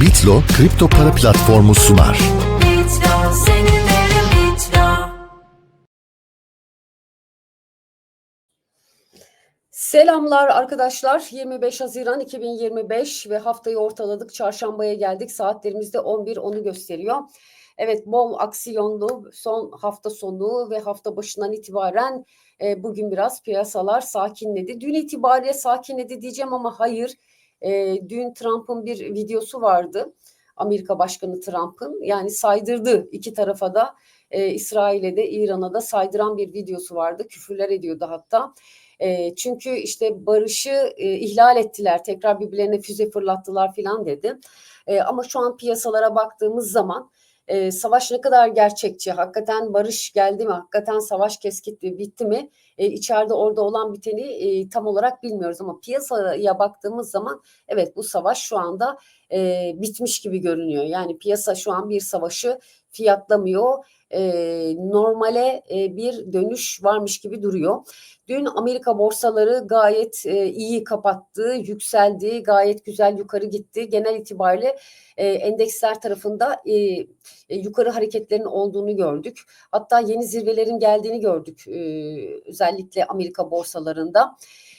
Bitlo kripto para platformu sunar. Bitlo, seninle Bitlo. Selamlar arkadaşlar. 25 Haziran 2025 ve haftayı ortaladık. Çarşambaya geldik. Saatlerimizde 11.10'u gösteriyor. Evet bol aksiyonlu son hafta sonu ve hafta başından itibaren e, bugün biraz piyasalar sakinledi. Dün itibariyle sakinledi diyeceğim ama hayır. E, dün Trump'ın bir videosu vardı. Amerika Başkanı Trump'ın yani saydırdı iki tarafa da e, İsrail'e de İran'a da saydıran bir videosu vardı. Küfürler ediyordu hatta. E, çünkü işte barışı e, ihlal ettiler, tekrar birbirlerine füze fırlattılar filan dedi. E, ama şu an piyasalara baktığımız zaman e, savaş ne kadar gerçekçi, hakikaten barış geldi mi, hakikaten savaş keskitti, bitti mi? E, içeride orada olan biteni e, tam olarak bilmiyoruz ama piyasaya baktığımız zaman evet bu savaş şu anda e, bitmiş gibi görünüyor. Yani piyasa şu an bir savaşı fiyatlamıyor. E, normale e, bir dönüş varmış gibi duruyor. Dün Amerika borsaları gayet e, iyi kapattı, yükseldi, gayet güzel yukarı gitti. Genel itibariyle e, endeksler tarafında e, e, yukarı hareketlerin olduğunu gördük. Hatta yeni zirvelerin geldiğini gördük e, özellikle Amerika borsalarında.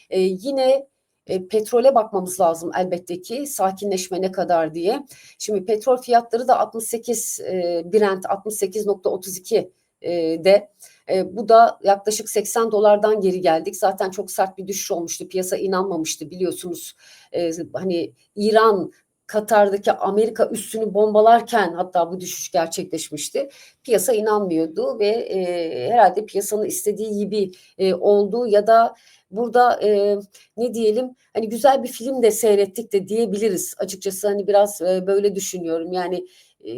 E, yine e, petrole bakmamız lazım elbette ki sakinleşme ne kadar diye. Şimdi petrol fiyatları da 68 e, Brent 68.32 e, de e, bu da yaklaşık 80 dolardan geri geldik. Zaten çok sert bir düşüş olmuştu. Piyasa inanmamıştı biliyorsunuz. E, hani İran Katar'daki Amerika üssünü bombalarken hatta bu düşüş gerçekleşmişti. Piyasa inanmıyordu ve e, herhalde piyasanın istediği gibi e, oldu ya da burada e, ne diyelim hani güzel bir film de seyrettik de diyebiliriz açıkçası hani biraz e, böyle düşünüyorum yani e,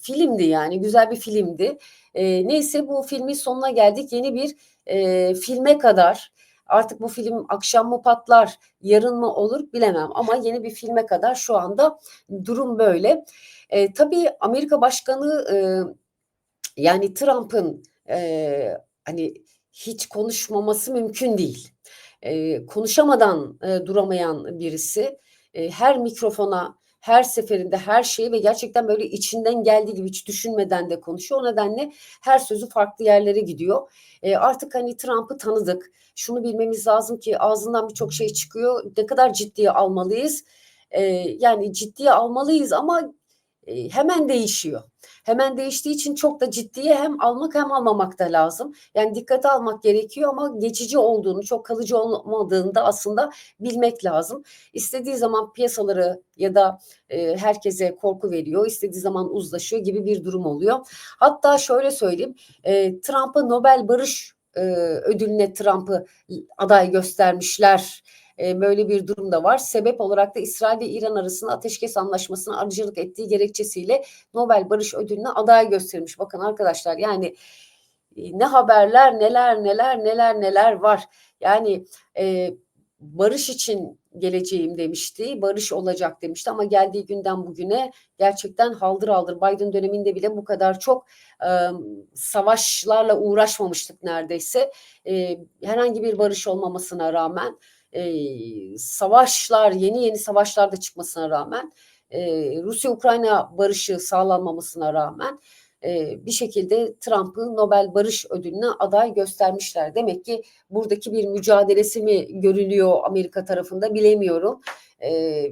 filmdi yani güzel bir filmdi. E, neyse bu filmin sonuna geldik yeni bir e, filme kadar artık bu film akşam mı patlar yarın mı olur bilemem ama yeni bir filme kadar şu anda durum böyle. E, tabii Amerika Başkanı e, yani Trump'ın e, hani hiç konuşmaması mümkün değil. E, konuşamadan e, duramayan birisi e, her mikrofona her seferinde her şeyi ve gerçekten böyle içinden geldiği gibi hiç düşünmeden de konuşuyor. O nedenle her sözü farklı yerlere gidiyor. E, artık hani Trump'ı tanıdık. Şunu bilmemiz lazım ki ağzından birçok şey çıkıyor. Ne kadar ciddiye almalıyız? E, yani ciddiye almalıyız ama hemen değişiyor. Hemen değiştiği için çok da ciddiye hem almak hem almamak da lazım. Yani dikkate almak gerekiyor ama geçici olduğunu, çok kalıcı olmadığını da aslında bilmek lazım. İstediği zaman piyasaları ya da e, herkese korku veriyor, istediği zaman uzlaşıyor gibi bir durum oluyor. Hatta şöyle söyleyeyim, e, Trump'a Nobel Barış e, ödülüne Trump'ı aday göstermişler böyle bir durum da var. Sebep olarak da İsrail ve İran arasında ateşkes anlaşmasına aracılık ettiği gerekçesiyle Nobel Barış Ödülü'ne aday göstermiş. Bakın arkadaşlar yani ne haberler neler neler neler neler var. Yani e, barış için geleceğim demişti. Barış olacak demişti ama geldiği günden bugüne gerçekten haldır haldır Biden döneminde bile bu kadar çok e, savaşlarla uğraşmamıştık neredeyse. E, herhangi bir barış olmamasına rağmen e, savaşlar, yeni yeni savaşlar da çıkmasına rağmen e, Rusya-Ukrayna barışı sağlanmamasına rağmen e, bir şekilde Trump'ı Nobel Barış Ödülü'ne aday göstermişler. Demek ki buradaki bir mücadelesi mi görülüyor Amerika tarafında bilemiyorum. E,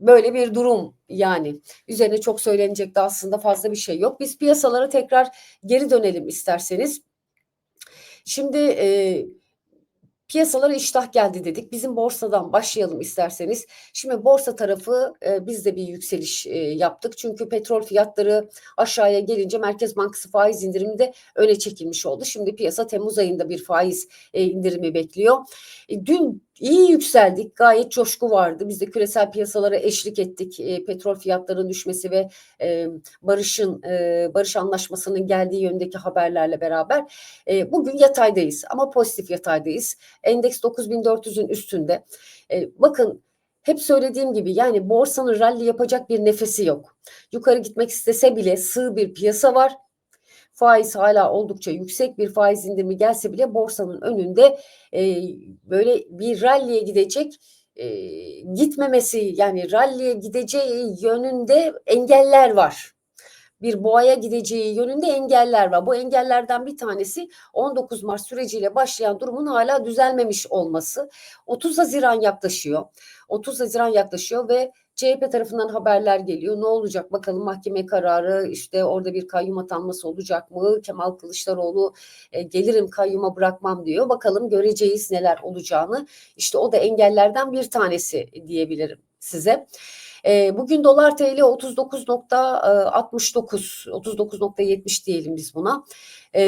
böyle bir durum yani. Üzerine çok söylenecek de aslında fazla bir şey yok. Biz piyasalara tekrar geri dönelim isterseniz. Şimdi e, Piyasalara iştah geldi dedik. Bizim borsadan başlayalım isterseniz. Şimdi borsa tarafı e, biz de bir yükseliş e, yaptık. Çünkü petrol fiyatları aşağıya gelince Merkez Bankası faiz indirimi de öne çekilmiş oldu. Şimdi piyasa Temmuz ayında bir faiz e, indirimi bekliyor. E, dün iyi yükseldik. Gayet coşku vardı. Biz de küresel piyasalara eşlik ettik. E, petrol fiyatlarının düşmesi ve e, barışın e, barış anlaşmasının geldiği yöndeki haberlerle beraber e, bugün yataydayız ama pozitif yataydayız. Endeks 9400'ün üstünde. E, bakın hep söylediğim gibi yani borsanın rally yapacak bir nefesi yok. Yukarı gitmek istese bile sığ bir piyasa var faiz hala oldukça yüksek bir faiz indirimi gelse bile borsanın önünde e, böyle bir ralliye gidecek e, gitmemesi yani ralliye gideceği yönünde engeller var. Bir boğaya gideceği yönünde engeller var. Bu engellerden bir tanesi 19 Mart süreciyle başlayan durumun hala düzelmemiş olması. 30 Haziran yaklaşıyor. 30 Haziran yaklaşıyor ve CHP tarafından haberler geliyor. Ne olacak bakalım mahkeme kararı işte orada bir kayyum atanması olacak mı? Kemal Kılıçdaroğlu e, gelirim kayyuma bırakmam diyor. Bakalım göreceğiz neler olacağını. İşte o da engellerden bir tanesi diyebilirim size. E, bugün dolar TL 39.69 39.70 diyelim biz buna. E,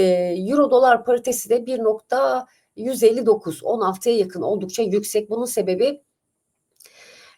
Euro dolar paritesi de 1.159 16'ya yakın oldukça yüksek. Bunun sebebi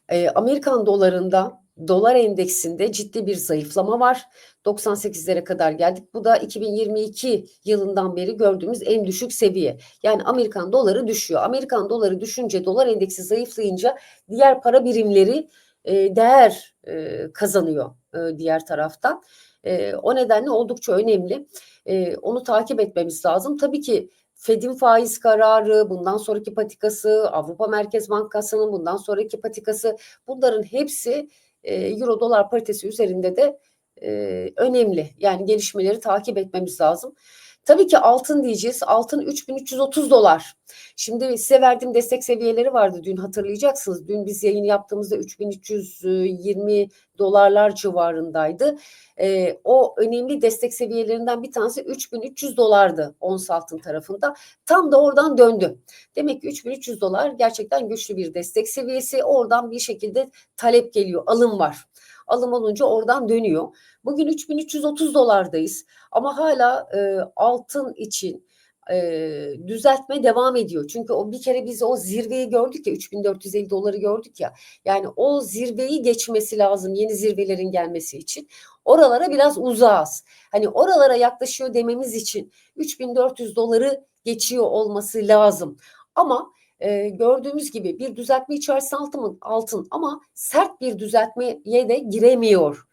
e, Amerikan dolarında dolar endeksinde ciddi bir zayıflama var. 98'lere kadar geldik. Bu da 2022 yılından beri gördüğümüz en düşük seviye. Yani Amerikan doları düşüyor. Amerikan doları düşünce dolar endeksi zayıflayınca diğer para birimleri e, değer e, kazanıyor e, diğer taraftan. E, o nedenle oldukça önemli. E, onu takip etmemiz lazım. Tabii ki Fed'in faiz kararı, bundan sonraki patikası, Avrupa Merkez Bankası'nın bundan sonraki patikası bunların hepsi e, Euro dolar paritesi üzerinde de e, önemli. Yani gelişmeleri takip etmemiz lazım. Tabii ki altın diyeceğiz. Altın 3330 dolar. Şimdi size verdiğim destek seviyeleri vardı dün hatırlayacaksınız. Dün biz yayın yaptığımızda 3320 dolarlar civarındaydı. Ee, o önemli destek seviyelerinden bir tanesi 3300 dolardı ons altın tarafında. Tam da oradan döndü. Demek ki 3300 dolar gerçekten güçlü bir destek seviyesi. Oradan bir şekilde talep geliyor, alım var. Alım olunca oradan dönüyor. Bugün 3330 dolardayız ama hala e, altın için e, düzeltme devam ediyor. Çünkü o bir kere biz o zirveyi gördük ya 3450 doları gördük ya. Yani o zirveyi geçmesi lazım yeni zirvelerin gelmesi için. Oralara biraz uzağız. Hani oralara yaklaşıyor dememiz için 3400 doları geçiyor olması lazım. Ama e, gördüğümüz gibi bir düzeltme içerisinde altın, altın ama sert bir düzeltmeye de giremiyor.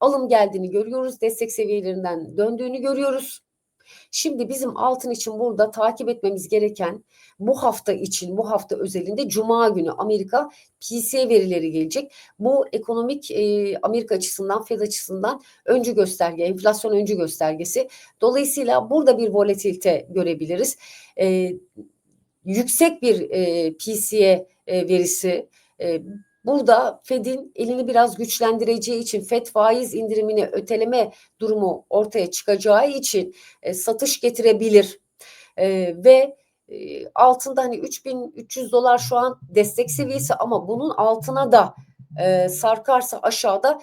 Alım geldiğini görüyoruz, destek seviyelerinden döndüğünü görüyoruz. Şimdi bizim altın için burada takip etmemiz gereken bu hafta için, bu hafta özelinde Cuma günü Amerika PCE verileri gelecek. Bu ekonomik e, Amerika açısından, Fed açısından öncü gösterge, enflasyon öncü göstergesi. Dolayısıyla burada bir volatilite görebiliriz. E, yüksek bir e, PCE e, verisi e, Burada Fed'in elini biraz güçlendireceği için Fed faiz indirimini öteleme durumu ortaya çıkacağı için e, satış getirebilir. E, ve e, altında hani 3300 dolar şu an destek seviyesi ama bunun altına da e, sarkarsa aşağıda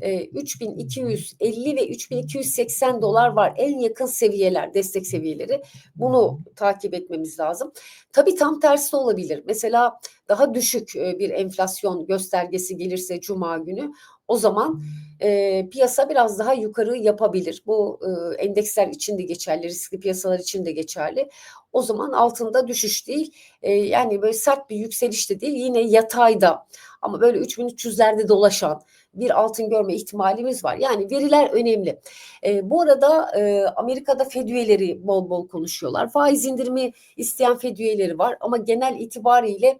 e, 3250 ve 3280 dolar var. En yakın seviyeler, destek seviyeleri. Bunu takip etmemiz lazım. Tabii tam tersi olabilir. Mesela daha düşük e, bir enflasyon göstergesi gelirse cuma günü o zaman e, piyasa biraz daha yukarı yapabilir. Bu e, endeksler için de geçerli, riskli piyasalar için de geçerli. O zaman altında düşüş değil, e, yani böyle sert bir yükseliş de değil, yine yatayda ama böyle 3300'lerde dolaşan bir altın görme ihtimalimiz var. Yani veriler önemli. E, bu arada e, Amerika'da Fed üyeleri bol bol konuşuyorlar. Faiz indirimi isteyen Fed üyeleri var ama genel itibariyle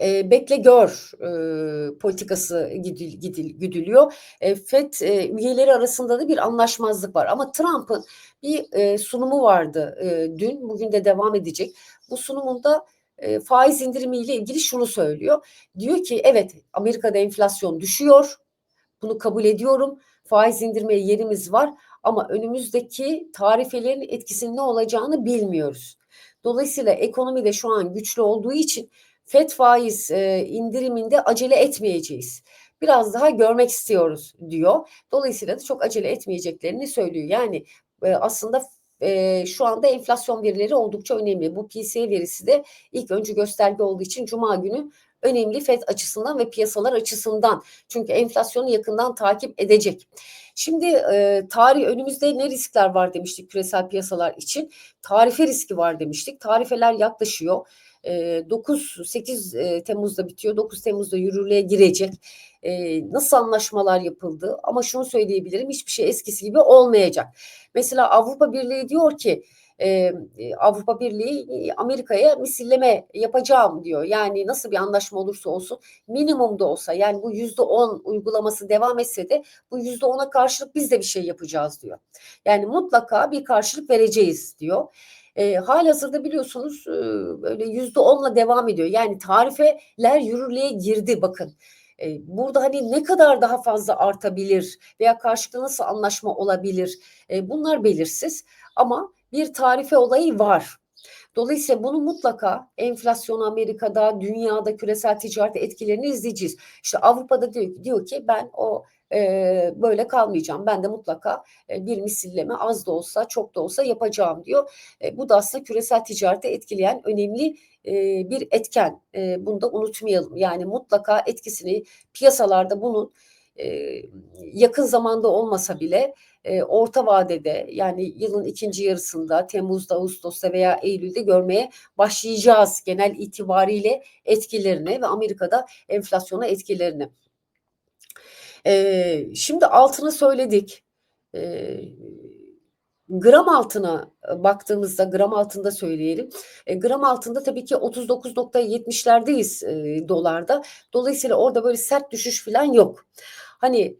e, bekle gör e, politikası gidil, gidil, güdülüyor. E, FED e, üyeleri arasında da bir anlaşmazlık var ama Trump'ın bir e, sunumu vardı e, dün, bugün de devam edecek. Bu sunumunda e, faiz indirimiyle ilgili şunu söylüyor. Diyor ki evet Amerika'da enflasyon düşüyor. Bunu kabul ediyorum. Faiz indirmeye yerimiz var ama önümüzdeki tarifelerin etkisinin ne olacağını bilmiyoruz. Dolayısıyla ekonomi de şu an güçlü olduğu için FED faiz e, indiriminde acele etmeyeceğiz. Biraz daha görmek istiyoruz diyor. Dolayısıyla da çok acele etmeyeceklerini söylüyor. Yani e, aslında e, şu anda enflasyon verileri oldukça önemli. Bu PCE verisi de ilk öncü gösterge olduğu için Cuma günü önemli FED açısından ve piyasalar açısından. Çünkü enflasyonu yakından takip edecek. Şimdi e, tarih önümüzde ne riskler var demiştik küresel piyasalar için. Tarife riski var demiştik. Tarifeler yaklaşıyor. 9-8 Temmuz'da bitiyor. 9 Temmuz'da yürürlüğe girecek. Nasıl anlaşmalar yapıldı? Ama şunu söyleyebilirim hiçbir şey eskisi gibi olmayacak. Mesela Avrupa Birliği diyor ki e, e, Avrupa Birliği e, Amerika'ya misilleme yapacağım diyor. Yani nasıl bir anlaşma olursa olsun minimum da olsa yani bu yüzde on uygulaması devam etse de bu yüzde ona karşılık biz de bir şey yapacağız diyor. Yani mutlaka bir karşılık vereceğiz diyor. E, halihazırda biliyorsunuz e, böyle yüzde onla devam ediyor. Yani tarifeler yürürlüğe girdi bakın. Burada hani ne kadar daha fazla artabilir veya karşılıklı nasıl anlaşma olabilir bunlar belirsiz ama bir tarife olayı var. Dolayısıyla bunu mutlaka enflasyon Amerika'da, dünyada küresel ticarete etkilerini izleyeceğiz. İşte Avrupa'da diyor, diyor ki ben o e, böyle kalmayacağım. Ben de mutlaka e, bir misilleme az da olsa çok da olsa yapacağım diyor. E, bu da aslında küresel ticarete etkileyen önemli e, bir etken. E, bunu da unutmayalım. Yani mutlaka etkisini piyasalarda bunun yakın zamanda olmasa bile orta vadede yani yılın ikinci yarısında Temmuz'da, Ağustos'ta veya Eylül'de görmeye başlayacağız genel itibariyle etkilerini ve Amerika'da enflasyona etkilerini. E, şimdi altını söyledik. E, gram altına baktığımızda gram altında söyleyelim. E, gram altında tabii ki 39.70'lerdeyiz e, dolarda. Dolayısıyla orada böyle sert düşüş falan yok. Hani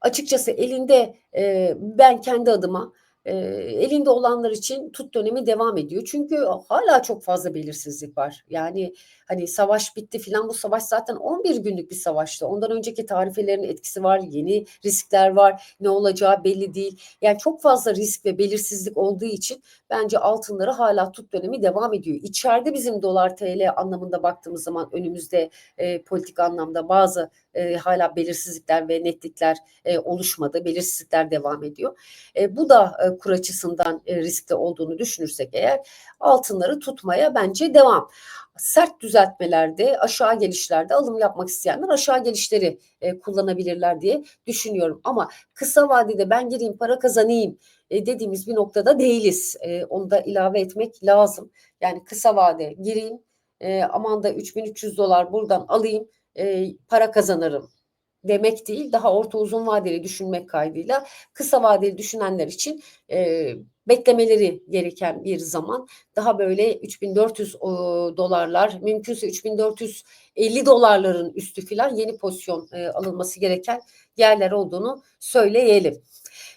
açıkçası elinde e, ben kendi adıma e, elinde olanlar için tut dönemi devam ediyor. Çünkü hala çok fazla belirsizlik var. Yani hani savaş bitti filan bu savaş zaten 11 günlük bir savaştı. Ondan önceki tarifelerin etkisi var, yeni riskler var. Ne olacağı belli değil. Yani çok fazla risk ve belirsizlik olduğu için bence altınları hala tut dönemi devam ediyor. İçeride bizim dolar TL anlamında baktığımız zaman önümüzde e, politik anlamda bazı e, hala belirsizlikler ve netlikler e, oluşmadı. Belirsizlikler devam ediyor. E, bu da e, kur açısından e, riskli olduğunu düşünürsek eğer altınları tutmaya bence devam. Sert düzeltmelerde, aşağı gelişlerde alım yapmak isteyenler aşağı gelişleri e, kullanabilirler diye düşünüyorum. Ama kısa vadede ben gireyim para kazanayım e, dediğimiz bir noktada değiliz. E, onu da ilave etmek lazım. Yani kısa vade gireyim e, aman da 3300 dolar buradan alayım e, para kazanırım demek değil. Daha orta uzun vadeli düşünmek kaydıyla kısa vadeli düşünenler için e, beklemeleri gereken bir zaman. Daha böyle 3400 o, dolarlar mümkünse 3450 dolarların üstü filan yeni pozisyon e, alınması gereken yerler olduğunu söyleyelim.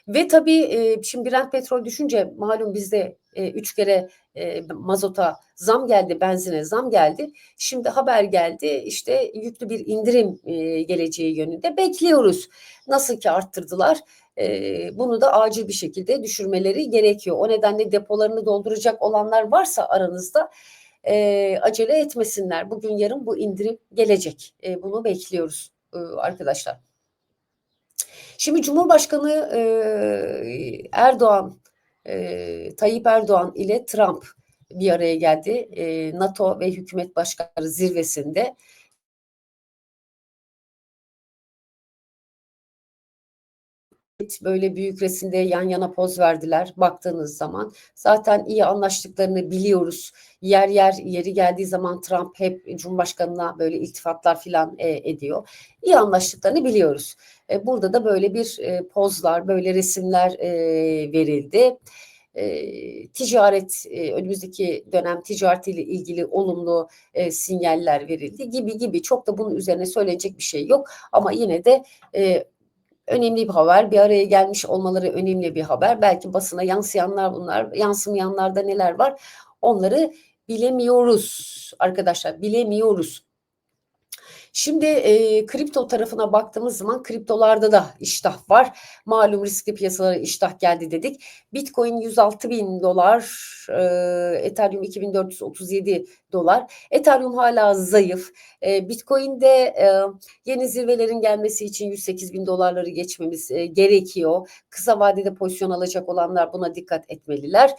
Ve tabii e, şimdi Brent petrol düşünce malum bizde e, üç kere e, mazota zam geldi, benzine zam geldi. Şimdi haber geldi işte yüklü bir indirim e, geleceği yönünde bekliyoruz. Nasıl ki arttırdılar e, bunu da acil bir şekilde düşürmeleri gerekiyor. O nedenle depolarını dolduracak olanlar varsa aranızda e, acele etmesinler. Bugün yarın bu indirim gelecek. E, bunu bekliyoruz e, arkadaşlar. Şimdi Cumhurbaşkanı e, Erdoğan, e, Tayyip Erdoğan ile Trump bir araya geldi. E, NATO ve hükümet başkanları zirvesinde. böyle büyük resimde yan yana poz verdiler baktığınız zaman. Zaten iyi anlaştıklarını biliyoruz. Yer yer yeri geldiği zaman Trump hep Cumhurbaşkanına böyle iltifatlar filan e, ediyor. İyi anlaştıklarını biliyoruz. E, burada da böyle bir e, pozlar, böyle resimler e, verildi. E, ticaret e, önümüzdeki dönem ticaretiyle ilgili olumlu e, sinyaller verildi gibi gibi çok da bunun üzerine söyleyecek bir şey yok ama yine de e, önemli bir haber. Bir araya gelmiş olmaları önemli bir haber. Belki basına yansıyanlar bunlar, yansımayanlarda neler var onları bilemiyoruz arkadaşlar. Bilemiyoruz. Şimdi e, kripto tarafına baktığımız zaman kriptolarda da iştah var. Malum riskli piyasalara iştah geldi dedik. Bitcoin 106 bin dolar, e, Ethereum 2437 dolar. Ethereum hala zayıf. E, Bitcoin'de e, yeni zirvelerin gelmesi için 108 bin dolarları geçmemiz e, gerekiyor. Kısa vadede pozisyon alacak olanlar buna dikkat etmeliler.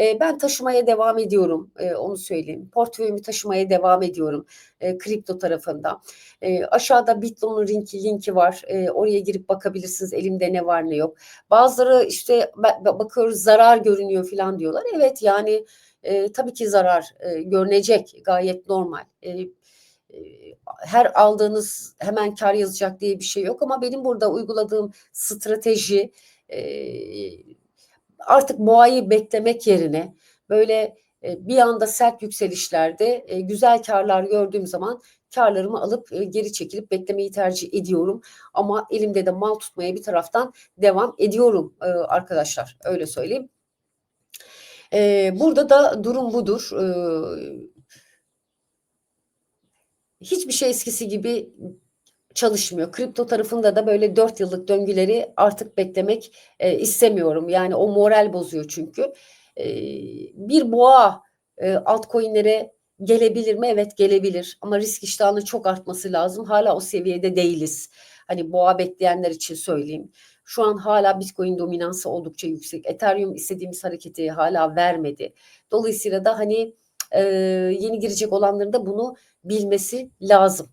E, ben taşımaya devam ediyorum. E, onu söyleyeyim. Portföyümü taşımaya devam ediyorum. E, kripto tarafında. E, aşağıda Bitlo'nun linki, linki var. E, oraya girip bakabilirsiniz. Elimde ne var ne yok. Bazıları işte bakıyoruz zarar görünüyor falan diyorlar. Evet yani e, tabii ki zarar e, görünecek gayet normal. E, e, her aldığınız hemen kar yazacak diye bir şey yok ama benim burada uyguladığım strateji e, artık boğayı beklemek yerine böyle bir anda sert yükselişlerde e, güzel karlar gördüğüm zaman karlarımı alıp e, geri çekilip beklemeyi tercih ediyorum. Ama elimde de mal tutmaya bir taraftan devam ediyorum e, arkadaşlar. Öyle söyleyeyim. E, burada da durum budur. E, hiçbir şey eskisi gibi çalışmıyor. Kripto tarafında da böyle 4 yıllık döngüleri artık beklemek e, istemiyorum. Yani o moral bozuyor çünkü. E, bir boğa e, altcoin'lere gelebilir mi? Evet gelebilir. Ama risk iştahının çok artması lazım. Hala o seviyede değiliz. Hani boğa bekleyenler için söyleyeyim. Şu an hala Bitcoin dominansı oldukça yüksek. Ethereum istediğimiz hareketi hala vermedi. Dolayısıyla da hani e, yeni girecek olanların da bunu bilmesi lazım.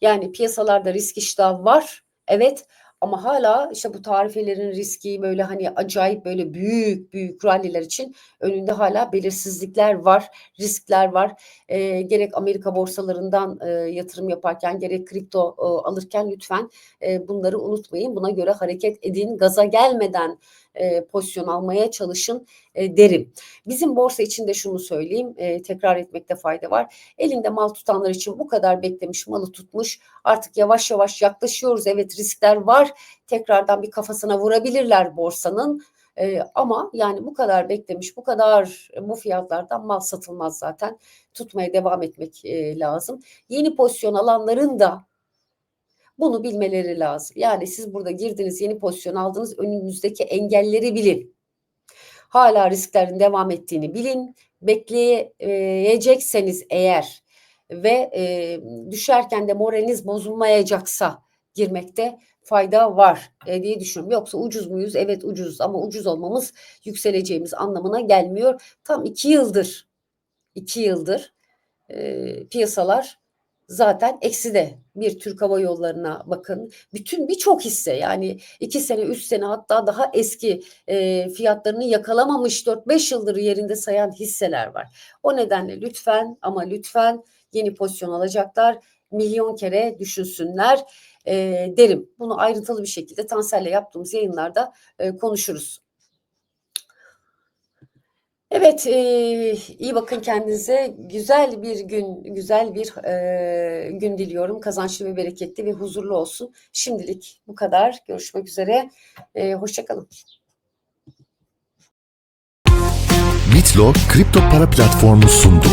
Yani piyasalarda risk iştahı var. Evet ama hala işte bu tarifelerin riski böyle hani acayip böyle büyük büyük ralliler için önünde hala belirsizlikler var, riskler var. E, gerek Amerika borsalarından e, yatırım yaparken gerek kripto e, alırken lütfen e, bunları unutmayın. Buna göre hareket edin. Gaza gelmeden e, pozisyon almaya çalışın e, derim. Bizim borsa için de şunu söyleyeyim, e, tekrar etmekte fayda var. Elinde mal tutanlar için bu kadar beklemiş, malı tutmuş. Artık yavaş yavaş yaklaşıyoruz. Evet riskler var. Tekrardan bir kafasına vurabilirler borsanın. E, ama yani bu kadar beklemiş, bu kadar bu fiyatlardan mal satılmaz zaten. Tutmaya devam etmek e, lazım. Yeni pozisyon alanların da bunu bilmeleri lazım. Yani siz burada girdiniz, yeni pozisyon aldınız, önünüzdeki engelleri bilin. Hala risklerin devam ettiğini bilin. Bekleyecekseniz eğer ve e, düşerken de moraliniz bozulmayacaksa girmekte fayda var e, diye düşünüyorum. Yoksa ucuz muyuz? Evet ucuz ama ucuz olmamız yükseleceğimiz anlamına gelmiyor. Tam iki yıldır, iki yıldır e, piyasalar zaten ekside. Bir Türk Hava Yolları'na bakın. Bütün birçok hisse yani iki sene, üç sene hatta daha eski e, fiyatlarını yakalamamış 4-5 yıldır yerinde sayan hisseler var. O nedenle lütfen ama lütfen yeni pozisyon alacaklar. Milyon kere düşünsünler e, derim. Bunu ayrıntılı bir şekilde Tansel'le yaptığımız yayınlarda e, konuşuruz. Evet, e, iyi bakın kendinize. Güzel bir gün, güzel bir e, gün diliyorum. Kazançlı ve bereketli ve huzurlu olsun. Şimdilik bu kadar. Görüşmek üzere. E, Hoşçakalın. Bitlo kripto para platformu sundu.